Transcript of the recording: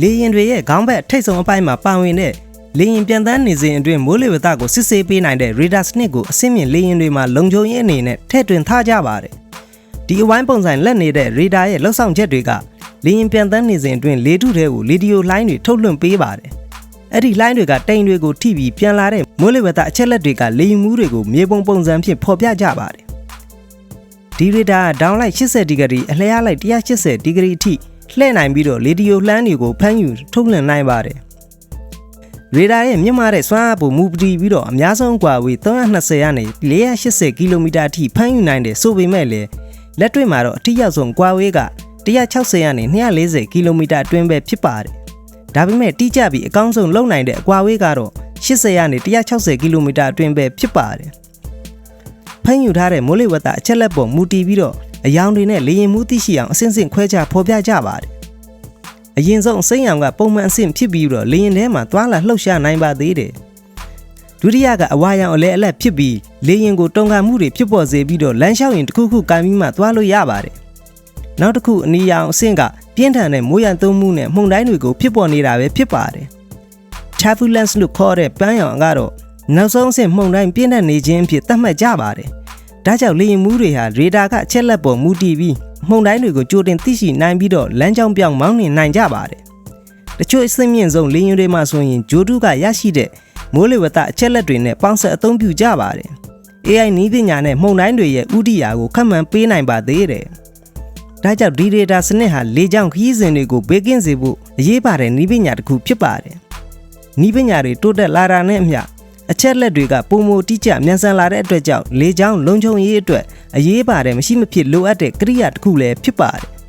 လေရင်တွေရဲ့ခေါင်းဘက်ထိတ်ဆုံးအပိုင်းမှာပါဝင်တဲ့လေရင်ပြန်တန်းနေစဉ်အတွင်းမိုးလေဝသကိုစစ်ဆေးပေးနိုင်တဲ့ radar စနစ်ကိုအဆင့်မြင့်လေရင်တွေမှာလုံခြုံရေးအနေနဲ့ထည့်သွင်းထားကြပါတယ်။ဒီအဝိုင်းပုံစံလက်နေတဲ့ radar ရဲ့လောက်ဆောင်ချက်တွေကလေရင်ပြန်တန်းနေစဉ်အတွင်းလေထုထဲကိုလေဒီယိုလိုင်းတွေထုတ်လွှင့်ပေးပါတယ်။အဲ့ဒီလိုင်းတွေကတိမ်တွေကိုထိပြီးပြန်လာတဲ့မိုးလေဝသအချက်လက်တွေကလေရင်မှုတွေကိုမြေပုံပုံစံဖြင့်ဖော်ပြကြပါတယ်။ဒီ radar က down light 80ဒီဂရီအလျားလိုက်180ဒီဂရီအထိ လှည့်နိုင်ပြီးတော့လေဒီယိုလှမ်းတွေကိုဖမ်းယူထုတ်လွှင့်နိုင်ပါတယ်။ ရေဒါရဲ့မြင့်မားတဲ့စွမ်းအားပုံမူပတီပြီးတော့အများဆုံးกว่าဝေး320ကနေ480ကီလိုမီတာအထိဖမ်းယူနိုင်တယ်ဆိုပေမဲ့လည်းလက်တွေ့မှာတော့အထိရောက်ဆုံးกว่าဝေးက160ကနေ240ကီလိုမီတာအတွင်းပဲဖြစ်ပါတယ်။ဒါပေမဲ့တိကျပြီးအကောင်းဆုံးလုံနိုင်တဲ့အကွာဝေးကတော့80ကနေ160ကီလိုမီတာအတွင်းပဲဖြစ်ပါတယ်။ဖမ်းယူထားတဲ့မိုးလေဝသအချက်လက်ပေါ်မူတည်ပြီးတော့ အယောင်တွေနဲ့လေရင်မှုသိရှိအောင်အစဉ်စဉ်ခွဲခြားဖော်ပြကြပါတယ်။အရင်ဆုံးအစိမ်းရောင်ကပုံမှန်အဆင့်ဖြစ်ပြီးတော့လေရင်ထဲမှာသွာလာလှုပ်ရှားနိုင်ပါသေးတယ်။ဒုတိယကအဝါရောင်အလဲအလက်ဖြစ်ပြီးလေရင်ကိုတုံခါမှုတွေဖြစ်ပေါ်စေပြီးတော့လမ်းလျှောက်ရင်တစ်ခုခုကင်ပြီးမှသွားလို့ရပါတယ်။နောက်တစ်ခုအနီရောင်အဆင့်ကပြင်းထန်တဲ့မိုးရန်သုံးမှုနဲ့မှုန်တိုင်းတွေကိုဖြစ်ပေါ်နေတာပဲဖြစ်ပါတယ်။ turbulence လို့ခေါ်တဲ့ပန်းရောင်ကတော့နောက်ဆုံးအဆင့်မှုန်တိုင်းပြင်းထန်နေခြင်းအဖြစ်သတ်မှတ်ကြပါတယ်။ ဒါကြောင့်လေရင်မှုတွေဟာရေဒါကအချက်လက်ပေါ်မူတည်ပြီးမှုန်တိုင်းတွေကိုကြိုတင်သိရှိနိုင်ပြီးတော့လမ်းကြောင်းပြောင်းမောင်းနှင်နိုင်ကြပါတယ်။တချို့အဆင့်မြင့်ဆုံးလေရင်တွေမှာဆိုရင်ဂျိုတုကရရှိတဲ့မိုးလေဝသအချက်လက်တွေနဲ့ပေါင်းဆက်အသုံးပြုကြပါတယ်။ AI နည်းပညာနဲ့မှုန်တိုင်းတွေရဲ့ဥဒိယာကိုခန့်မှန်းပေးနိုင်ပါသေးတယ်။ဒါကြောင့်ဒီ data စနစ်ဟာလေကြောင်းခရီးစဉ်တွေကိုဘေးကင်းစေဖို့အရေးပါတဲ့နည်းပညာတစ်ခုဖြစ်ပါတယ်။နည်းပညာတွေတိုးတက်လာတာနဲ့အမျှ အချက်လက်တွေကပုံမတိကျမြန်ဆန်လာတဲ့အတွက်ကြောင့်လေကြောင်းလုံခြုံရေးအတွက်အရေးပါတဲ့မရှိမဖြစ်လိုအပ်တဲ့ကိရိယာတစ်ခုလည်းဖြစ်ပါတယ်